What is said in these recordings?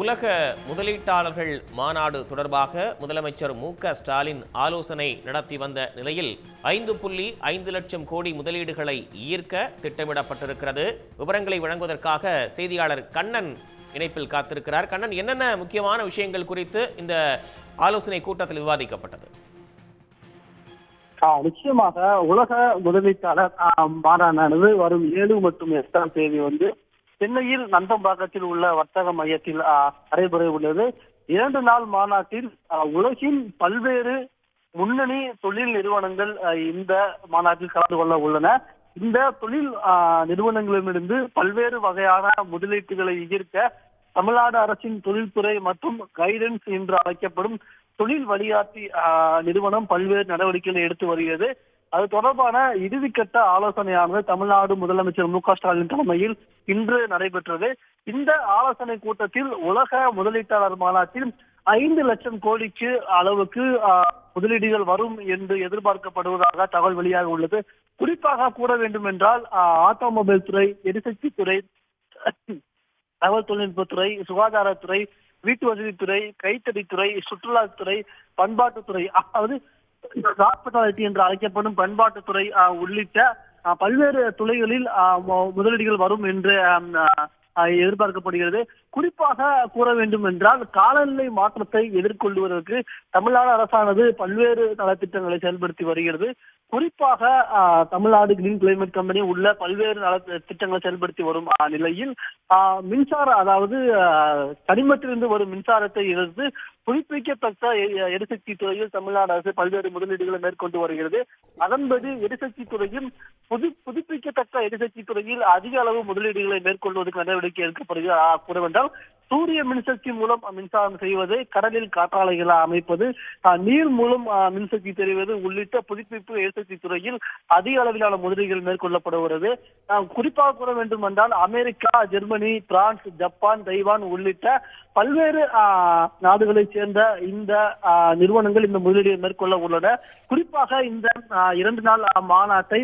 உலக முதலீட்டாளர்கள் மாநாடு தொடர்பாக முதலமைச்சர் மு ஸ்டாலின் ஆலோசனை நடத்தி வந்த நிலையில் ஐந்து புள்ளி ஐந்து லட்சம் கோடி முதலீடுகளை ஈர்க்க திட்டமிடப்பட்டிருக்கிறது. விவரங்களை வழங்குவதற்காக செய்தியாளர் கண்ணன் இணைப்பில் காத்திருக்கிறார். கண்ணன் என்னென்ன முக்கியமான விஷயங்கள் குறித்து இந்த ஆலோசனை கூட்டத்தில் விவாதிக்கப்பட்டது? நிச்சயமாக உலக முதலீட்டாளர் மாநாடானது வரும் ஏழு மற்றும் எட்டாம் தேதி வந்து சென்னையில் நந்தம்பாக்கத்தில் உள்ள வர்த்தக மையத்தில் நடைபெற உள்ளது. இரண்டு நாள் மாநாட்டில் உலகின் பல்வேறு முன்னணி தொழில் நிறுவனங்கள் இந்த மாநாட்டில் கலந்து கொள்ள உள்ளன. இந்த தொழில் நிறுவனங்களிடமிருந்து பல்வேறு வகையான முதலீட்டுகளை ஈர்க்க தமிழ்நாடு அரசின் தொழில்துறை மற்றும் கைடன்ஸ் என்று அழைக்கப்படும் தொழில் வழிகாட்டி நிறுவனம் பல்வேறு நடவடிக்கைகளை எடுத்து வருகிறது. அது தொடர்பான இறுதிக்கட்ட ஆலோசனையானது தமிழ்நாடு முதலமைச்சர் மு க ஸ்டாலின் தலைமையில் இன்று நடைபெற்றது. இந்த ஆலோசனை கூட்டத்தில் உலக முதலீட்டாளர் மாநாட்டில் ஐந்து லட்சம் கோடிக்கு அளவுக்கு முதலீடுகள் வரும் என்று எதிர்பார்க்கப்படுவதாக தகவல் வெளியாக உள்ளது. குறிப்பாக கூற வேண்டும் என்றால் ஆட்டோமொபைல் துறை எரிசக்தி துறை தகவல் தொழில்நுட்பத்துறை சுகாதாரத்துறை வீட்டு வசதித்துறை கைத்தறித்துறை சுற்றுலாத்துறை பண்பாட்டுத்துறை அதாவது ஹாஸ்பிட்டாலிட்டி என்று அழைக்கப்படும் பண்பாட்டுத்துறை உள்ளிட்ட பல்வேறு துறைகளில் முதலீடுகள் வரும் என்று எதிர்பார்க்கப்படுகிறது. குறிப்பாக கூற வேண்டும் என்றால் காலநிலை மாற்றத்தை எதிர்கொள்வதற்கு தமிழ்நாடு அரசானது பல்வேறு நலத்திட்டங்களை செயல்படுத்தி வருகிறது. குறிப்பாக தமிழ்நாடு கிரீன் கிளைமேட் கம்பெனி உள்ள பல்வேறு நல திட்டங்களை செயல்படுத்தி வரும் நிலையில் ஆஹ், மின்சார அதாவது ஆஹ், கனிமத்திலிருந்து வரும் மின்சாரத்தை எதிர்த்து புதுப்பிக்கத்தக்க எரிசக்தி துறையில் தமிழ்நாடு அரசு பல்வேறு முதலீடுகளை மேற்கொண்டு வருகிறது. அதன்படி எரிசக்தி துறையில் புது புதுப்பிக்கத்தக்க எரிசக்தி துறையில் அதிக அளவு முதலீடுகளை மேற்கொள்வதற்கு நடவடிக்கை நடவடிக்கை எடுக்கப்படுகிறது ஆஹ், கூறவென்றால் சூரிய மின்சக்தி மூலம் மின்சாரம் செய்வது கடலில் காற்றாலைகளை அமைப்பது நீர் மூலம் மின்சக்தி தெரிவது உள்ளிட்ட புதுப்பிப்பு எரிசக்தி துறையில் அதிக அளவிலான முதலீடுகள் மேற்கொள்ளப்படுகிறது. குறிப்பாக கூற வேண்டும் என்றால் America Germany France Japan Taiwan உள்ளிட்ட பல்வேறு நாடுகளைச் சேர்ந்த இந்த நிறுவனங்கள் இந்த முதலீடுகளை மேற்கொள்ள உள்ளன. குறிப்பாக இந்த இரண்டு நாள் மாநாட்டை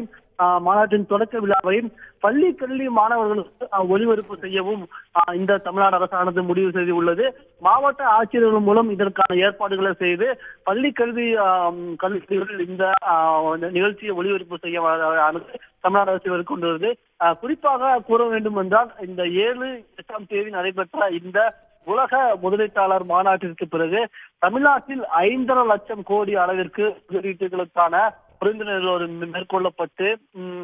மாநாட்டின் தொடக்க விழாவையும் பள்ளி கல்வி மாணவர்களுக்கு ஆஹ், ஒளிபரப்பு செய்யவும் இந்த தமிழ்நாடு அரசானது முடிவு செய்துள்ளது மாவட்ட ஆட்சியர்கள் மூலம் இதற்கான ஏற்பாடுகளை செய்து பள்ளி கல்வி ஆஹ், கல்லூரிகளில் இந்த நிகழ்ச்சியை ஒளிபரப்பு செய்ய தமிழ்நாடு அரசு மேற்கொண்டுள்ளது குறிப்பாக கூற வேண்டும் என்றால் இந்த ஏழு எட்டாம் தேதி நடைபெற்ற இந்த உலக முதலீட்டாளர் மாநாட்டிற்கு பிறகு தமிழ்நாட்டில் ஐந்தரை லட்சம் கோடி அளவிற்கு முதலீட்டுகளுக்கான பரிந்துரைகள் மேற்கொள்ளப்பட்டு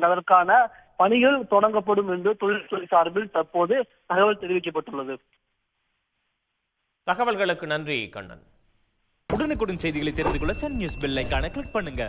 அதற்கான பணிகள் தொடங்கப்படும் என்று தொழில்துறை சார்பில் தற்போது தகவல் தெரிவிக்கப்பட்டுள்ளது. தகவல்களுக்கு நன்றி கண்ணன். உடனுக்குடன் செய்திகளை தெரிந்து கொள்ள சன் நியூஸ் பெல் ஐகானை கிளிக் பண்ணுங்க.